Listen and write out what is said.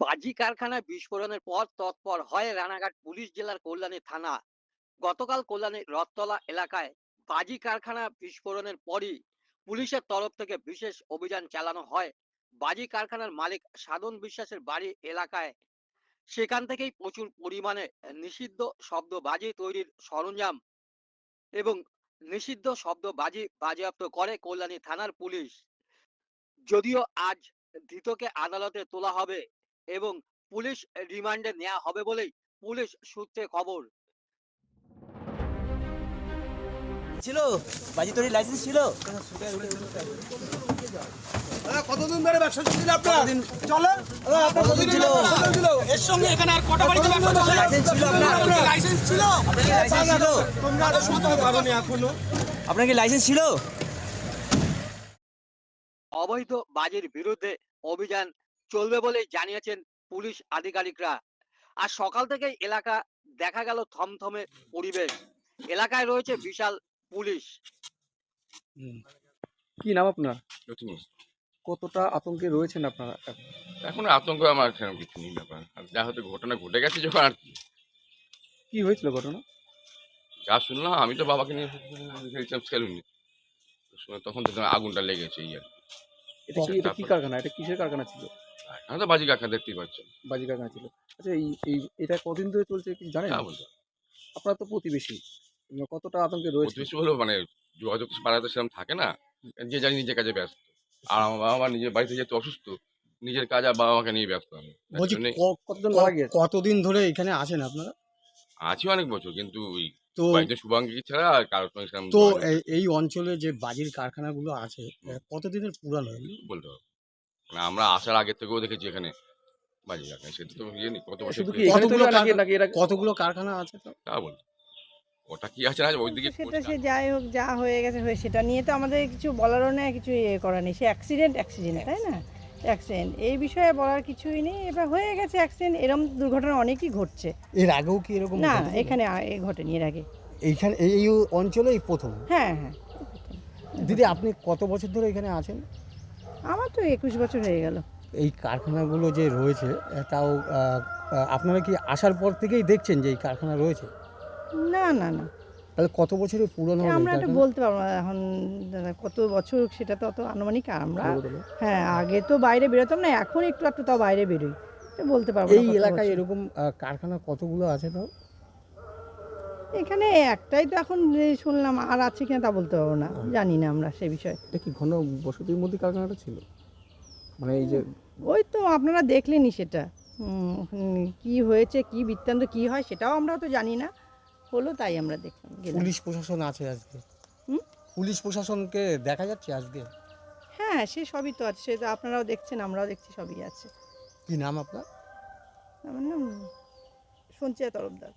বাজি কারখানায় বিস্ফোরণের পর তৎপর হয় রানাঘাট পুলিশ জেলার কল্যাণী থানা। গতকাল কল্যাণী রথতলা এলাকায় বাজি কারখানা বিস্ফোরণের পরই পুলিশের তরফ থেকে বিশেষ অভিযান চালানো হয়। বাজি কারখানার মালিক সাধন বিশ্বাসের বাড়ি এলাকায় সেখান থেকেই প্রচুর পরিমাণে নিষিদ্ধ শব্দ বাজি তৈরির সরঞ্জাম এবং নিষিদ্ধ শব্দ বাজি বাজেয়াপ্ত করে কল্যাণী থানার পুলিশ। যদিও আজ ধৃতকে আদালতে তোলা হবে এবং পুলিশ রিমান্ডে নেওয়া হবে বলেই পুলিশ সূত্রে খবর। ছিল? বাজি তৈরির লাইসেন্স ছিল কতদিন ধরে ব্যবসা চলছিল আপনার? চলে কতদিন ছিল? এর সঙ্গে এখানে আর কটা বাড়িতে লাইসেন্স ছিল আপনার লাইসেন্স ছিল? আপনার কি লাইসেন্স ছিল? তোমরা আরও শুনতে পারোনি এখনও। আপনার কি লাইসেন্স ছিল? অবৈধ বাজির বিরুদ্ধে অভিযান চলবে বলেই জানিয়েছেন পুলিশ আধিকারিকরা। আর সকাল থেকেই এলাকা দেখা গেল থমথমে পরিবেশ। এলাকায় রয়েছে বিশাল পুলিশ। কি নাম আপনার? কতটা আতঙ্কে রয়েছেন আপনারা এখন? আতঙ্ক আমার সেরকম কিছু নেই ব্যাপার। আর যা হয়তো ঘটনা ঘটে গেছে যখন আর কি। কি হয়েছিল ঘটনা? যা শুনলাম আমি তো বাবাকে নিয়ে খেলছিলাম সেলুনে তখন তো আগুনটা লেগেছে কি। এটা কি কারখানা? এটা কিসের কারখানা ছিল? এখন তো বাজি কাকা দেখতেই পাচ্ছ। বাজি কারখানা ছিল। আচ্ছা এই এই এটা কদিন ধরে চলছে কি জানেন? বলতো আপনারা তো প্রতিবেশী উম, কতটা আতঙ্কে রয়েছে প্রতিবেশী হলেও মানে যোগাযোগ পাড়াতে সেরকম থাকে না। যে জানি নিজের কাজে ব্যস্ত। আর আমার বাবা মা নিজের বাড়িতে যেহেতু অসুস্থ নিজের কাজ আর বাবা মাকে নিয়ে ব্যস্ত আমি। তার বলছি জন্যে ক- কতজন ক- মারা গিয়েছে? কতদিন ধরে এখানে আছেন আপনারা? আছি অনেক বছর কিন্তু ওই তো শুভাঙ্গী ছাড়া আর কারোর সঙ্গে তো এই- এই অঞ্চলে যে বাজির কারখানাগুলো আছে কতদিনের পুরানো? বলতে হবে। মানে আমরা আসার আগের থেকেও দেখেছি এখানে বাজি কাকা সেটা তো ইয়ে নেই কত বছর কতগুলো কারখানা- কতগুলো কারখানা আছে তো? তা বলতো ওটা কি আছে না আছে, ওইদিকে সেটা সে যাই হোক যা হয়ে গেছে হয়ে সেটা নিয়ে তো আমাদের কিছু বলারও নেই কিছু ইয়ে করার নেই। সে অ্যাক্সিডেন্ট অ্যাক্সিডেন্ট তাই না? অ্যাক্সিডেন্ট এই বিষয়ে বলার কিছুই নেই। এবার হয়ে গেছে অ্যাক্সিডেন্ট এরকম দুর্ঘটনা অনেকই ঘটছে। এর আগেও কি এরকম না এখানে এ ঘটেনি এর আগে। এইখানে এই এই অঞ্চলে প্রথম? হ্যাঁ হ্যাঁ। দিদি আপনি কত বছর ধরে এখানে আছেন? আমার তো একুশ বছর হয়ে গেল। এই কারখানাগুলো যে রয়েছে তাও আপনারা কি আসার পর থেকেই দেখছেন যে এই কারখানা রয়েছে? না না না। তাহলে কত বছরের পুরনো আমরা এটা বলতে পারব না। এখন কত বছর সেটা তো অত আনুমানিক আমরা হ্যাঁ আগে তো বাইরে বেরোতাম না এখন একটু একটু তাও বাইরে বেরোই। বলতে পারব এই এলাকায় এরকম কারখানা কতগুলো আছে তাও? এখানে একটাই তো এখন যে শুনলাম আর আছে কিনা তা বলতে পারব না জানি না আমরা সে বিষয়ে। এটা কি ঘন বসতির মধ্যে কারখানাটা ছিল? মানে এই যে ওই তো আপনারা দেখলেনই সেটা। কি হয়েছে কি বৃত্তান্ত কি হয় সেটাও আমরা তো জানি না। হলো তাই আমরা দেখলাম পুলিশ প্রশাসন আছে আজকে? পুলিশ প্রশাসনকে দেখা যাচ্ছে আজকে? হ্যাঁ সে সবই তো আছে সে তো আপনারাও দেখছেন আমরাও দেখছি সবই আছে। কি নাম আপনার? আমার নাম সঞ্চয় তরফদার।